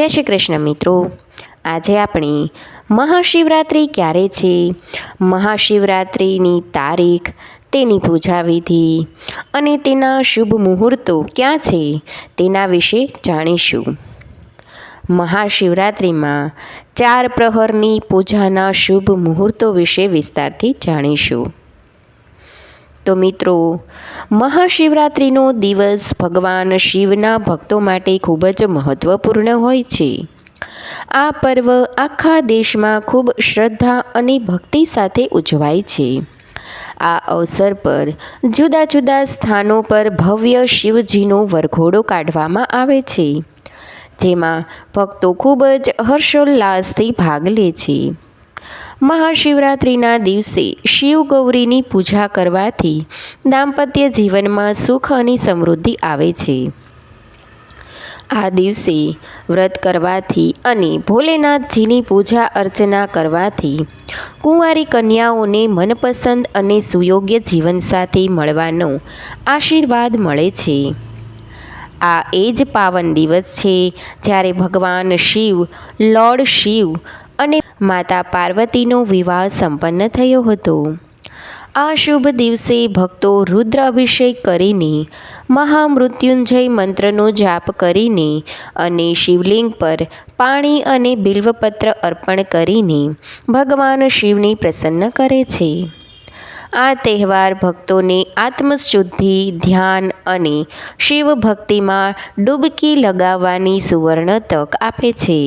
જય શ્રી કૃષ્ણ મિત્રો. આજે આપણે મહાશિવરાત્રિ ક્યારે છે? મહાશિવરાત્રિની તારીખ, તેની પૂજા વિધિ અને તેના શુભ મુહૂર્તો ક્યાં છે તેના વિશે જાણીશું. મહાશિવરાત્રિમાં ચાર પ્રહરની પૂજાના શુભ મુહૂર્તો વિશે વિસ્તારથી જાણીશું. તો મિત્રો, મહાશિવરાત્રિનો દિવસ ભગવાન શિવના ભક્તો માટે ખૂબ જ મહત્ત્વપૂર્ણ હોય છે. આ પર્વ આખા દેશમાં ખૂબ શ્રદ્ધા અને ભક્તિ સાથે ઉજવાય છે. આ અવસર પર જુદા જુદા સ્થાનો પર ભવ્ય શિવજીનો વરઘોડો કાઢવામાં આવે છે. જેમાં ભક્તો ખૂબ જ હર્ષોલ્લાસથી ભાગ લે છે. મહાશિવરાત્રિના દિવસે શિવ ગૌરીની પૂજા કરવાથી દાંપત્ય જીવનમાં સુખ અને સમૃદ્ધિ આવે છે. આ દિવસે વ્રત કરવાથી અને ભોલેનાથજીની પૂજા અર્ચના કરવાથી કુંવારી કન્યાઓને મનપસંદ અને સુયોગ્ય જીવનસાથી મળવાનો આશીર્વાદ મળે છે. આ એ જ પાવન દિવસ છે જ્યારે ભગવાન શિવ, લોર્ડ શિવ અને માતા પાર્વતીનો વિવાહ સંપન્ન થયો હતો. આ શુભ દિવસે ભક્તો રુદ્ર અભિષેક કરીને મહામૃત્યુંજય મંત્રનો જાપ કરીને અને શિવલિંગ પર પાણી અને બિલ્વપત્ર અર્પણ કરીને ભગવાન શિવને પ્રસન્ન કરે છે. આ તહેવાર ભક્તોને આત્મશુદ્ધિ, ધ્યાન અને શિવ ભક્તિમાં ડૂબકી લગાવવાની સુવર્ણ તક આપે છે.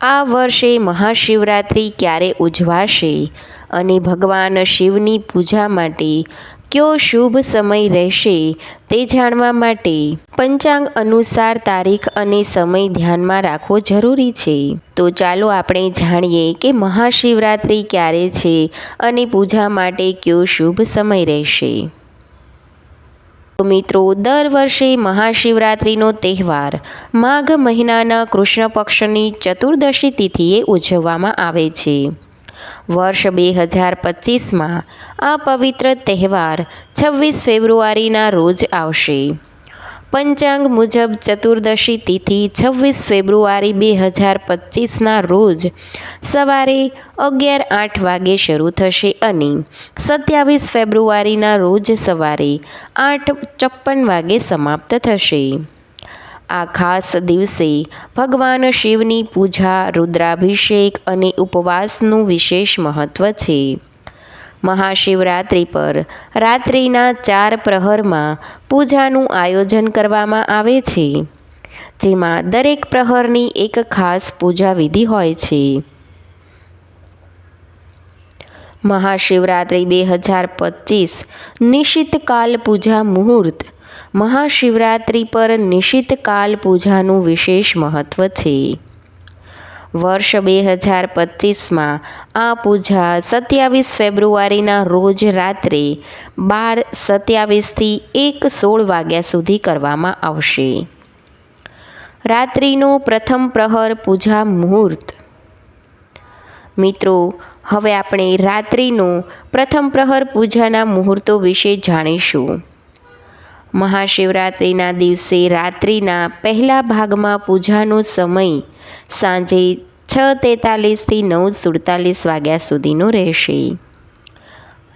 આ વર્ષે મહાશિવરાત્રિ ક્યારે ઉજવાશે અને ભગવાન શિવની પૂજા માટે કયો શુભ સમય રહેશે તે જાણવા માટે પંચાંગ અનુસાર તારીખ અને સમય ધ્યાનમાં રાખવો જરૂરી છે. તો ચાલો આપણે જાણીએ કે મહાશિવરાત્રિ ક્યારે છે અને પૂજા માટે કયો શુભ સમય રહેશે. મિત્રો, દર વર્ષે મહાશિવરાત્રિનો તહેવાર માઘ મહિનાના કૃષ્ણ પક્ષની ચતુર્દશી તિથિએ ઉજવવામાં આવે છે. વર્ષ બે હજાર પચીસમાં આ પવિત્ર તહેવાર છવ્વીસ ફેબ્રુઆરીના રોજ આવશે. પંચાંગ મુજબ ચતુર્દશી તિથિ છવ્વીસ ફેબ્રુઆરી બે હજાર પચીસના રોજ સવારે અગિયાર આઠ વાગે શરૂ થશે અને સત્યાવીસ ફેબ્રુઆરીના રોજ સવારે આઠ ચોપ્પન વાગે સમાપ્ત થશે. આ ખાસ દિવસે ભગવાન શિવની પૂજા, રુદ્રાભિષેક અને ઉપવાસનું વિશેષ મહત્ત્વ છે. મહાશિવરાત્રિ પર. રાત્રિના ચાર પ્રહરમાં પૂજાનું આયોજન કરવામાં આવે છે, જેમાં દરેક પ્રહરની એક ખાસ પૂજા વિધિ હોય છે. મહાશિવરાત્રિ બે હજાર પચીસ નિશિતકાલ પૂજા મુહૂર્ત. મહાશિવરાત્રિ પર નિશિતકાલ પૂજાનું વિશેષ મહત્ત્વ છે. વર્ષ બે હજાર પચીસમાં આ પૂજા સત્યાવીસ ફેબ્રુઆરીના રોજ રાત્રે બાર સત્યાવીસથી એક સોળ વાગ્યા સુધી કરવામાં આવશે. રાત્રિનો પ્રથમ પ્રહર પૂજા મુહૂર્ત. મિત્રો, હવે આપણે રાત્રિનો પ્રથમ પ્રહર પૂજાના મુહૂર્તો વિશે જાણીશું. મહાશિવરાત્રિના દિવસે રાત્રિના પહેલા ભાગમાં પૂજાનો સમય સાંજે છ તેતાલીસથી નવ સુડતાલીસ વાગ્યા સુધીનો રહેશે.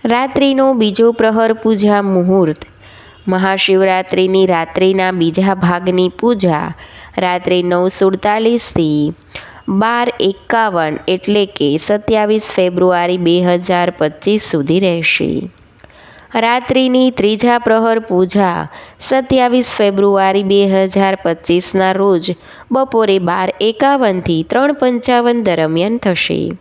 રાત્રિનો બીજો પ્રહર પૂજા મુહૂર્ત. મહાશિવરાત્રિની રાત્રિના બીજા ભાગની પૂજા રાત્રે નવ સુડતાલીસથી બાર એકાવન એટલે કે સત્યાવીસ ફેબ્રુઆરી બે હજાર પચીસ સુધી રહેશે. રાત્રિની ત્રીજા પ્રહર પૂજા, સત્યાવીસ ફેબ્રુઆરી બે હજાર પચીસના રોજ બપોરે બાર એકાવનથી ત્રણ પંચાવન દરમિયાન થશે.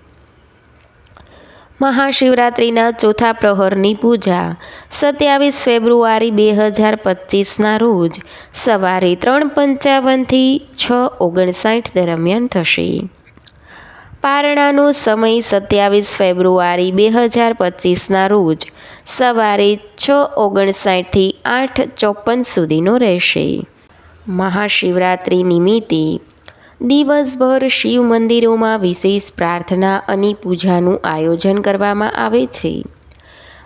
મહાશિવરાત્રિના ચોથા પ્રહરની પૂજા, સત્યાવીસ ફેબ્રુઆરી બે હજાર પચીસના રોજ સવારે ત્રણ પંચાવનથી છ ઓગણસાઠ દરમિયાન થશે. પારણાનો સમય સત્યાવીસ ફેબ્રુઆરી બે હજાર પચીસના રોજ સવારે છ ઓગણસાઠથી આઠ ચોપન સુધીનો રહેશે. મહાશિવરાત્રિ નિમિત્તે દિવસભર શિવ મંદિરોમાં વિશેષ પ્રાર્થના અને પૂજાનું આયોજન કરવામાં આવે છે.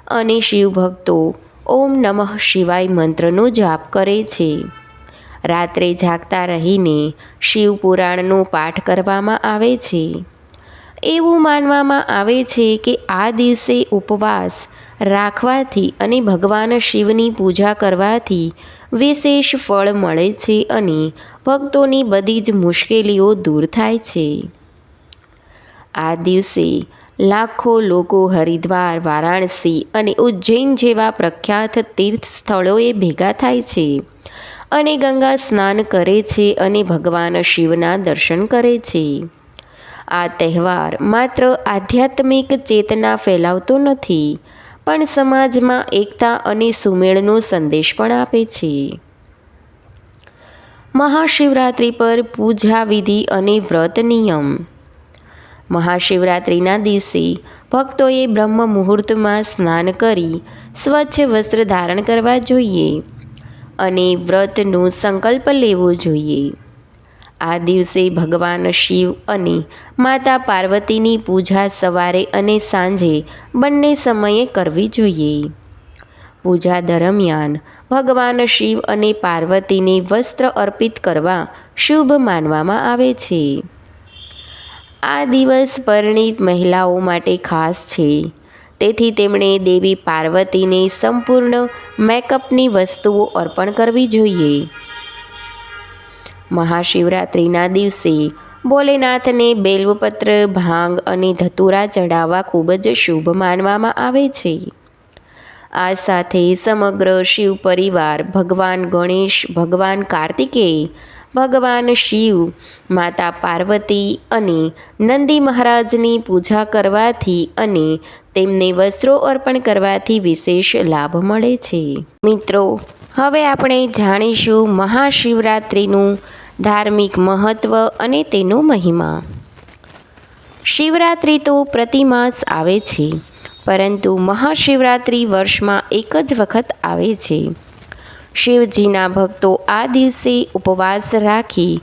અને શિવભક્તો ઓમ નમઃ શિવાય મંત્રનો જાપ કરે છે. રાત્રે જાગતા રહીને શિવ પુરાણનો પાઠ કરવામાં આવે છે. એવું માનવામાં આવે છે કે આ દિવસે ઉપવાસ રાખવાથી અને ભગવાન શિવની પૂજા કરવાથી વિશેષ ફળ મળે છે અને ભક્તોની બધી જ મુશ્કેલીઓ દૂર થાય છે. આ દિવસે લાખો લોકો હરિદ્વાર, વારાણસી અને ઉજ્જૈન જેવા પ્રખ્યાત તીર્થ સ્થળોએ ભેગા થાય છે અને ગંગા સ્નાન કરે છે અને ભગવાન શિવના દર્શન કરે છે. આ તહેવાર માત્ર આધ્યાત્મિક ચેતના ફેલાવતો નથી પણ સમાજમાં એકતા અને સુમેળનો સંદેશ પણ આપે છે. મહાશિવરાત્રિ પર પૂજા વિધિ અને વ્રત નિયમ. મહાશિવરાત્રિના દિવસે ભક્તોએ બ્રહ્મ મુહૂર્તમાં સ્નાન કરી સ્વચ્છ વસ્ત્ર ધારણ કરવા જોઈએ અને વ્રતનો સંકલ્પ લેવો જોઈએ. આ દિવસે ભગવાન શિવ અને માતા પાર્વતીની પૂજા સવારે અને સાંજે બંને સમયે કરવી જોઈએ. પૂજા દરમિયાન ભગવાન શિવ અને પાર્વતીને વસ્ત્ર અર્પિત કરવા શુભ માનવામાં આવે છે. આ દિવસ પરિણીત મહિલાઓ માટે ખાસ છે. તેથી તેમણે દેવી પાર્વતીને સંપૂર્ણ મેકઅપની વસ્તુઓ અર્પણ કરવી જોઈએ. મહાશિવરાત્રિના દિવસે ભોલેનાથને બેલવપત્ર, ભાંગ અને ધતુરા ચઢાવવા ખૂબ જ શુભ માનવામાં આવે છે. આ સાથે સમગ્ર શિવ પરિવાર ભગવાન ગણેશ, ભગવાન કાર્તિકેય ભગવાન શિવ, માતા પાર્વતી અને નંદી મહારાજની પૂજા કરવાથી અને તેમને વસ્ત્રો અર્પણ કરવાથી વિશેષ લાભ મળે છે. મિત્રો, હવે આપણે જાણીશું મહાશિવરાત્રિનું ધાર્મિક મહત્ત્વ અને તેનો મહિમા. શિવરાત્રિ તો પ્રતિમાસ આવે છે, પરંતુ મહાશિવરાત્રિ વર્ષમાં એક જ વખત આવે છે. શિવજીના ભક્તો આ દિવસે ઉપવાસ રાખી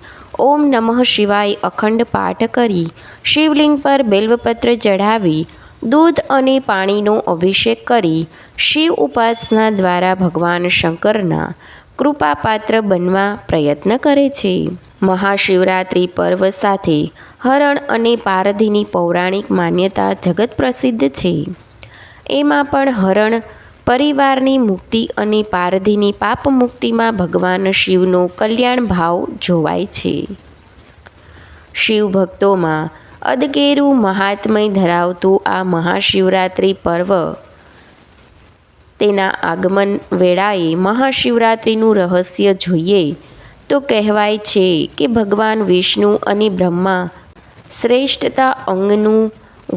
ઓમ નમઃ શિવાય અખંડ પાઠ કરી શિવલિંગ પર બેલવપત્ર ચઢાવી, દૂધ અને પાણીનો અભિષેક કરી શિવ ઉપાસના દ્વારા ભગવાન શંકરના કૃપાપાત્ર બનવા પ્રયત્ન કરે છે. મહાશિવરાત્રિ પર્વ સાથે હરણ અને પારધીની પૌરાણિક માન્યતા જગત પ્રસિદ્ધ છે. એમાં પણ હરણ, પરિવારની મુક્તિ અને પારધીની પાપ મુક્તિમાં ભગવાન શિવનો કલ્યાણ ભાવ જોવાય છે. શિવ ભક્તોમાં અદકેરું મહાત્મય ધરાવતું આ મહાશિવરાત્રિ પર્વ તેના આગમન વેળાએ મહાશિવરાત્રિનું રહસ્ય જોઈએ તો કહેવાય છે કે ભગવાન વિષ્ણુ અને બ્રહ્મા શ્રેષ્ઠતા અંગનું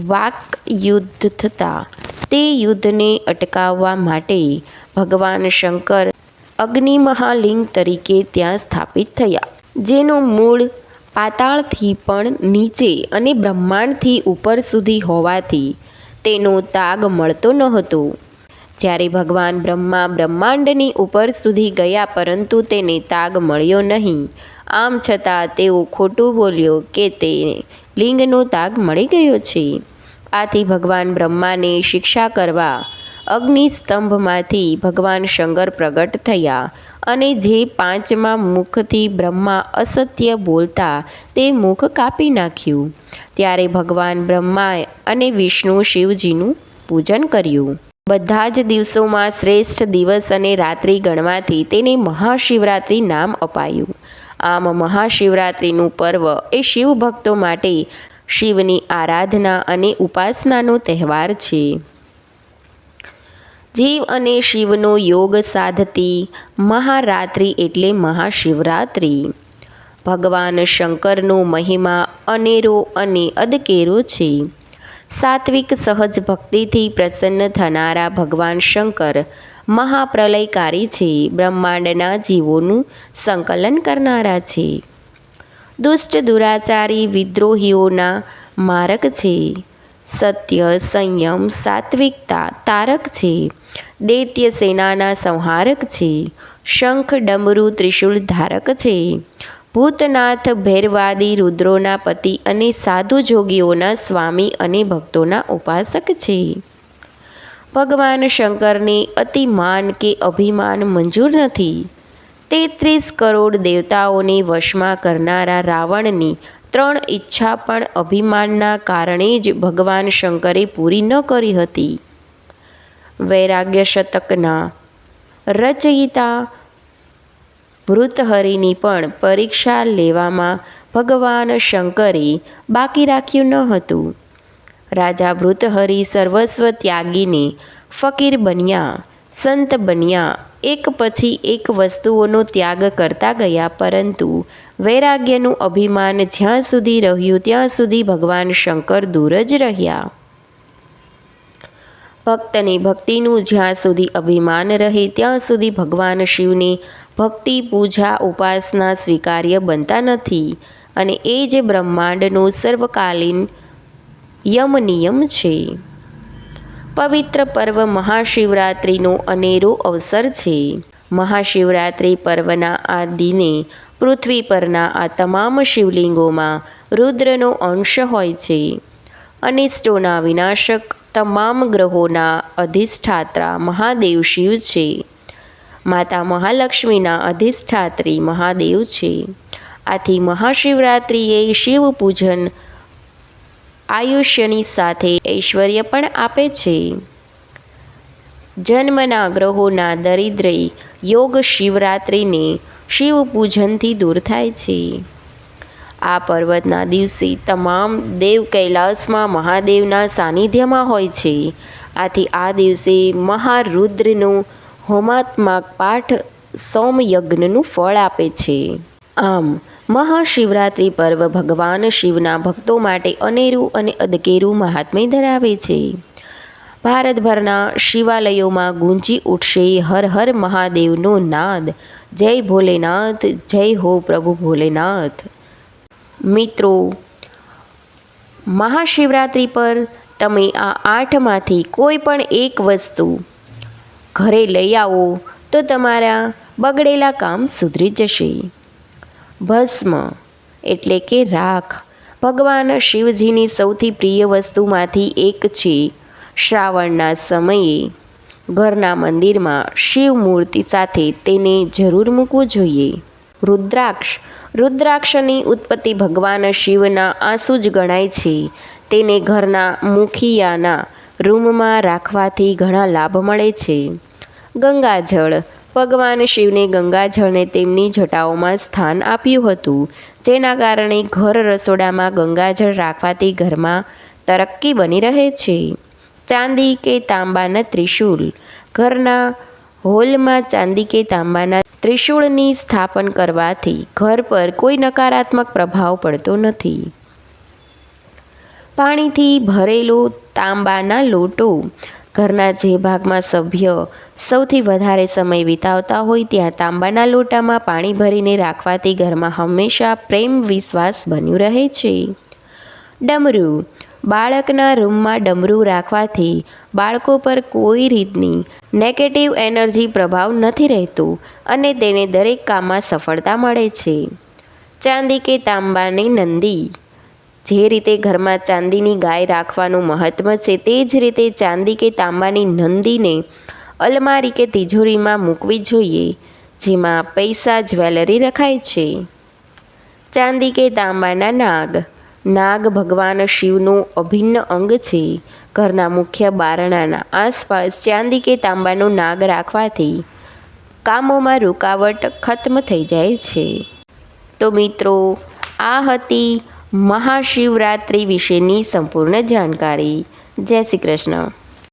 વાક યુદ્ધ થતાં તે યુદ્ધને અટકાવવા માટે ભગવાન શંકર અગ્નિ મહાલિંગ તરીકે ત્યાં સ્થાપિત થયા, જેનું મૂળ પાતાળથી પણ નીચે અને બ્રહ્માંડથી ઉપર સુધી હોવાથી તેનો તાગ મળતો ન હતો. જ્યારે ભગવાન બ્રહ્મા બ્રહ્માંડની ઉપર સુધી ગયા પરંતુ તેને તાગ મળ્યો નહીં. આમ છતાં તેઓ ખોટું બોલ્યો કે તે લિંગનો તાગ મળી ગયો છે. આથી ભગવાન બ્રહ્માને શિક્ષા કરવા અગ્નિસ્તંભમાંથી ભગવાન શંકર પ્રગટ થયા અને જે પાંચમા મુખથી બ્રહ્મા અસત્ય બોલતા તે મુખ કાપી નાખ્યું. ત્યારે ભગવાન બ્રહ્માએ અને વિષ્ણુ શિવજીનું પૂજન કર્યું. બધા જ દિવસોમાં શ્રેષ્ઠ દિવસ અને રાત્રિ ગણવાથી તેને મહાશિવરાત્રિ નામ અપાયું. આમ મહાશિવરાત્રિનું પર્વ એ શિવ ભક્તો માટે શિવની આરાધના અને ઉપાસનાનો તહેવાર છે. જીવ અને શિવનો યોગ સાધતી મહારાત્રિ એટલે મહાશિવરાત્રિ. ભગવાન શંકરનો મહિમા અનેરો અને અદકેરો છે. સાત્વિક સહજ ભક્તિથી પ્રસન્ન થનારા ભગવાન શંકર મહાપ્રલયકારી છે. બ્રહ્માંડના જીવોનું સંકલન કરનારા છે. દુષ્ટ દુરાચારી વિદ્રોહીઓના મારક છે. સત્ય, સંયમ, સાત્વિકતા તારક છે. દૈત્ય સેનાના સંહારક છે. શંખ, ડમરુ ત્રિશુલ ધારક છે. ભૂતનાથ ભૈરવાદી રુદ્રોના પતિ અને સાધુ જોગીઓના સ્વામી અને ભક્તોના ઉપાસક છે. ભગવાન શંકરને અતિમાન કે અભિમાન મંજૂર નથી. તેત્રીસ કરોડ દેવતાઓને વશમાં કરનારા રાવણની ત્રણ ઈચ્છા પણ અભિમાનના કારણે જ ભગવાન શંકરે પૂરી ન કરી હતી. વૈરાગ્ય શતકના રચયિતા ભૃતહરિની પણ પરીક્ષા લેવામાં ભગવાન શંકરે બાકી રાખ્યું ન હતું. રાજા ભૃતહરિ સર્વસ્વ ત્યાગીને ફકીર બન્યા, સંત બન્યા, એક પછી એક વસ્તુઓનો ત્યાગ કરતા ગયા, પરંતુ વૈરાગ્યનું અભિમાન જ્યાં સુધી રહ્યું, ત્યાં સુધી ભગવાન શંકર દૂર જ રહ્યા. ભક્તની ભક્તિનું જ્યાં સુધી અભિમાન રહે, ત્યાં સુધી ભગવાન શિવને ભક્તિ, પૂજા, ઉપાસના સ્વીકાર્ય બનતા નથી અને એ જ બ્રહ્માંડનું સર્વકાલીન યમ નિયમ છે. પવિત્ર પર્વ મહાશિવરાત્રિનો અનેરો અવસર છે. મહાશિવરાત્રિ પર્વના આ દિને પૃથ્વી પરના આ તમામ શિવલિંગોમાં રુદ્રનો અંશ હોય છે. અનિષ્ટોના વિનાશક તમામ ગ્રહોના અધિષ્ઠાત્રા મહાદેવ શિવ છે. માતા મહાલક્ષ્મીના અધિષ્ઠાત્રી મહાદેવ છે. આથી મહાશિવરાત્રિએ શિવ પૂજન આયુષ્યની સાથે ઐશ્વર્ય પણ આપે છે. જન્મના ગ્રહોના દરિદ્રય યોગ શિવરાત્રિને શિવ પૂજનથી દૂર થાય છે. આ પર્વતના દિવસે તમામ દેવ કૈલાસમાં મહાદેવના સાનિધ્યમાં હોય છે. આથી આ દિવસે મહારુદ્રનો હોમાત્મક પાઠ સોમયજ્ઞનું ફળ આપે છે. આમ, મહાશિવરાત્રિ પર્વ ભગવાન શિવના ભક્તો માટે અનેરું અને અદકેરું મહાત્મ્ય ધરાવે છે. ભારતભરના શિવાલયોમાં ગુંજી ઉઠશે હર હર મહાદેવનો નાદ. જય ભોલેનાથ, જય હો પ્રભુ ભોલેનાથ. મિત્રો, મહાશિવરાત્રિ પર તમે આ આઠમાંથી કોઈ પણ એક વસ્તુ ઘરે લઈ આવો, તો તમારા બગડેલા કામ સુધરી જશે. ભસ્મ એટલે કે રાખ. ભગવાન શિવજીની સૌથી પ્રિય વસ્તુમાંથી એક છે શ્રાવણના સમયે. ઘરના મંદિરમાં શિવ મૂર્તિ સાથે તેને જરૂર મૂકવું જોઈએ. રુદ્રાક્ષ. રુદ્રાક્ષની ઉત્પત્તિ ભગવાન શિવના આંસુ જ ગણાય છે. તેને ઘરના મુખિયાના રૂમમાં રાખવાથી ઘણા લાભ મળે છે. ગંગાજળ. ભગવાન શિવને ગંગાજળને તેમની જટાઓમાં સ્થાન આપ્યું હતું. જેના કારણે ઘર રસોડામાં ગંગાજળ રાખવાથી ઘરમાં તરક્કી બની રહે છે. ચાંદી કે તાંબાના ત્રિશુલ ઘરના હોલમાં ચાંદી કે તાંબાના ત્રિશૂળની સ્થાપન કરવાથી ઘર પર કોઈ નકારાત્મક પ્રભાવ પડતો નથી. પાણીથી ભરેલો તાંબાના લોટો. ઘરના જે ભાગમાં સભ્ય સૌથી વધારે સમય વિતાવતા હોય ત્યાં તાંબાના લોટામાં પાણી ભરીને રાખવાથી ઘરમાં હંમેશા પ્રેમ વિશ્વાસ બન્યું રહે છે. ડમરું. બાળકના રૂમમાં ડમરું રાખવાથી બાળકો પર કોઈ રીતની નેગેટિવ એનર્જી પ્રભાવ નથી રહેતો અને તેને દરેક કામમાં સફળતા મળે છે. ચાંદી કે તાંબાની નંદી. જે રીતે ઘરમાં ચાંદીની ગાય રાખવાનું મહત્ત્વ છે તે જ રીતે ચાંદી કે તાંબાની નંદીને અલમારી કે તિજોરીમાં મૂકવી જોઈએ, જેમાં પૈસા જ્વેલરી રખાય છે. ચાંદી કે તાંબાના નાગ. નાગ ભગવાન શિવનું અભિન્ન અંગ છે. ઘરના મુખ્ય બારણાના આસપાસ ચાંદી કે તાંબાનું નાગ રાખવાથી કામોમાં રૂકાવટ ખત્મ થઈ જાય છે. તો મિત્રો, આ હતી મહાશિવરાત્રિ વિશેની સંપૂર્ણ જાણકારી. જય શ્રી કૃષ્ણ.